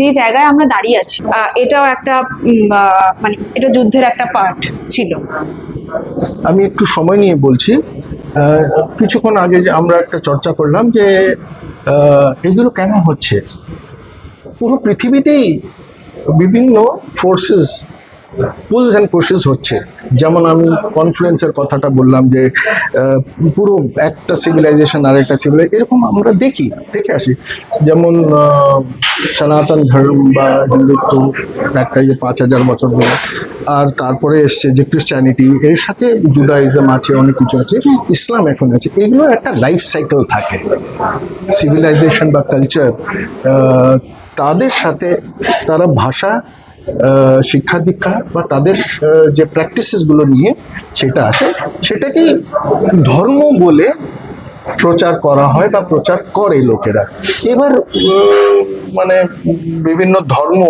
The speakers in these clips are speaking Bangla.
যে জায়গায় আমরা দাঁড়িয়ে আছি এটাও একটা মানে এটা যুদ্ধের একটা পার্ট ছিল। আমি একটু সময় নিয়ে বলছি কিছুক্ষণ আগে যে আমরা একটা চর্চা করলাম যে এগুলো কেন হচ্ছে? পুরো পৃথিবীতেই বিভিন্ন ফোর্সেস পুলস অ্যান্ড প্রসেস হচ্ছে। যেমন আমি কনফ্লুয়েন্সের কথাটা বললাম যে পুরো একটা সিভিলাইজেশন আর একটা সিভিলাইজ এরকম আমরা দেখি, দেখে আসি। যেমন সনাতন ধর্ম বা হিন্দুত্ব, একটা যে পাঁচ হাজার বছর ধরে। আর তারপরে এসছে যে ক্রিশ্চিয়ানিটি এর সাথে জুডাইজম আছে, অনেক কিছু আছে ইসলাম এখন আছে। এগুলোর একটা লাইফ সাইকেল থাকে। সিভিলাইজেশন বা কালচার তাদের সাথে তারা ভাষা শিক্ষা দীক্ষা বা তাদের যে প্র্যাকটিসেসগুলো নিয়ে সেটা আসে, সেটাকেই ধর্ম বলে প্রচার করা হয় বা প্রচার করে লোকেরা। এবার মানে বিভিন্ন ধর্ম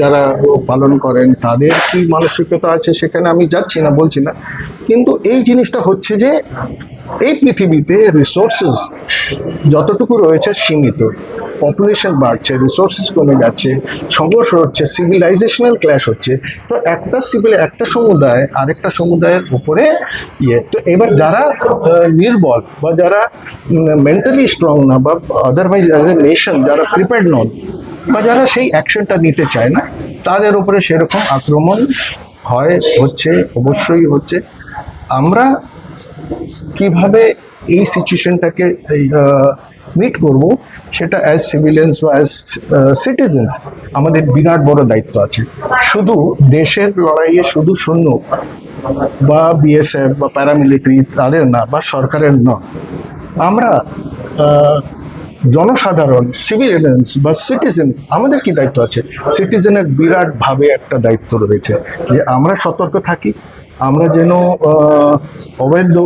যারা পালন করেন, তাদের কি মানসিকতা আছে সেখানে আমি যাচ্ছি না, বলছি না। কিন্তু এই জিনিসটা হচ্ছে যে, এই পৃথিবীতে রিসোর্সেস যতটুকু রয়েছে সীমিত। পপুলেশন বাড়ছে রিসোর্সেস কমে যাচ্ছে, সংঘর্ষ হচ্ছে সিভিলাইজেশনাল ক্ল্যাশ হচ্ছে, তো একটা সিভিল একটা সমুদায়, আরেকটা সমুদায়ের উপরে ইয়ে। তো এবার যারা নির্বল বা যারা মেন্টালি স্ট্রং না বা আদারওয়াইজ অ্যাজ এ নেশন যারা প্রিপেয়ার্ড নন বা যারা সেই অ্যাকশনটা নিতে চায় না, তাদের উপরে সেরকম আক্রমণ হয়, হচ্ছে, অবশ্যই হচ্ছে। আমরা কীভাবে এই সিচুয়েশনটাকে মিট করব, সেটা অ্যাজ সিভিলিয়ান্স বা অ্যাজ সিটিজেন্স আমাদের বিরাট বড় দায়িত্ব আছে। শুধু দেশের লড়াইয়ে শুধু শূন্য বা বিএসএফ বা প্যারামিলিটারি তাদের না, বা সরকারের না। আমরা জনসাধারণ সিভিলিয়ান্স বা সিটিজেন আমাদের কি দায়িত্ব আছে? সিটিজেনের বিরাটভাবে একটা দায়িত্ব রয়েছে যে আমরা সতর্ক থাকি আমরা যেন অবৈধ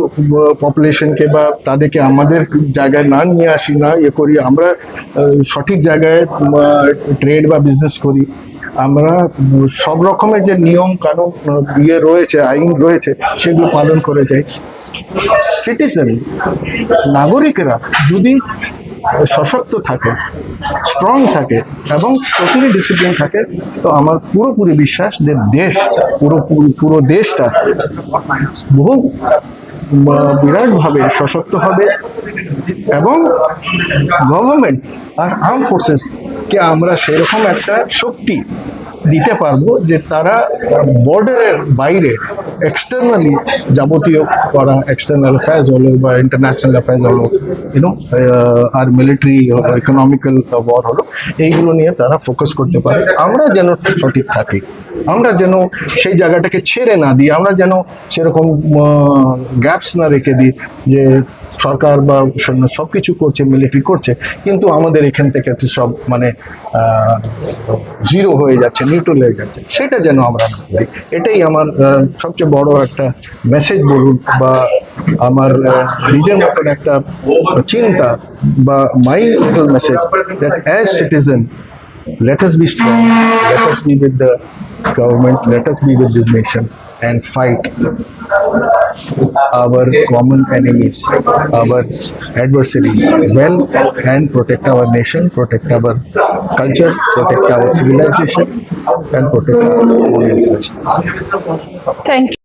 পপুলেশনকে বা তাদেরকে আমাদের জায়গায় না নিয়ে আসি, না ইয়ে করি, আমরা সঠিক জায়গায় ট্রেড বা বিজনেস করি। আমরা সব রকমের যে নিয়ম কানুন ইয়ে রয়েছে, আইন রয়েছে, সেগুলো পালন করে যাই। সিটিজেন নাগরিকেরা যদি সশক্ত থাকে স্ট্রং থাকে এবং প্রতিটি ডিসিপ্লিন থাকে। তো আমার পুরোপুরি বিশ্বাস যে দেশ, পুরো পুরো- দেশটা বহু বিরাটভাবে সশক্ত হবে এবং গভর্নমেন্ট আর আর্ম ফোর্সেসকে আমরা সেরকম একটা শক্তি দিতে পারব যে তারা বর্ডারের বাইরে এক্সটার্নালি যাবতীয় করা এক্সটার্নাল অ্যাফেয়ার্স হলো বা ইন্টারন্যাশনাল অ্যাফেয়ার্স হলো ইউনো আর মিলিটারি ইকোনমিক্যাল ওয়ার হলো, এইগুলো নিয়ে তারা ফোকাস করতে পারে। আমরা যেন সঠিক থাকি, আমরা যেন সেই জায়গাটাকে ছেড়ে না দিই, আমরা যেন সেরকম গ্যাপস না রেখে দিই যে সরকার বা সৈন্য সব কিছু করছে মিলিটারি করছে, কিন্তু আমাদের এখান থেকে সব মানে জিরো হয়ে যাচ্ছে। নিউট্রাল হয়ে যাচ্ছে সেটা যেন আমরা না করি। এটাই আমার সবচেয়ে বড় একটা মেসেজ বলুন বা আমার নিজের মতন একটা চিন্তা বা my little message that as citizen let us be strong, let us be with the government, let us be with this nation and fight. our common enemies, our adversaries well and protect our nation, protect our culture, protect our civilization, and protect our own interests. Thank you.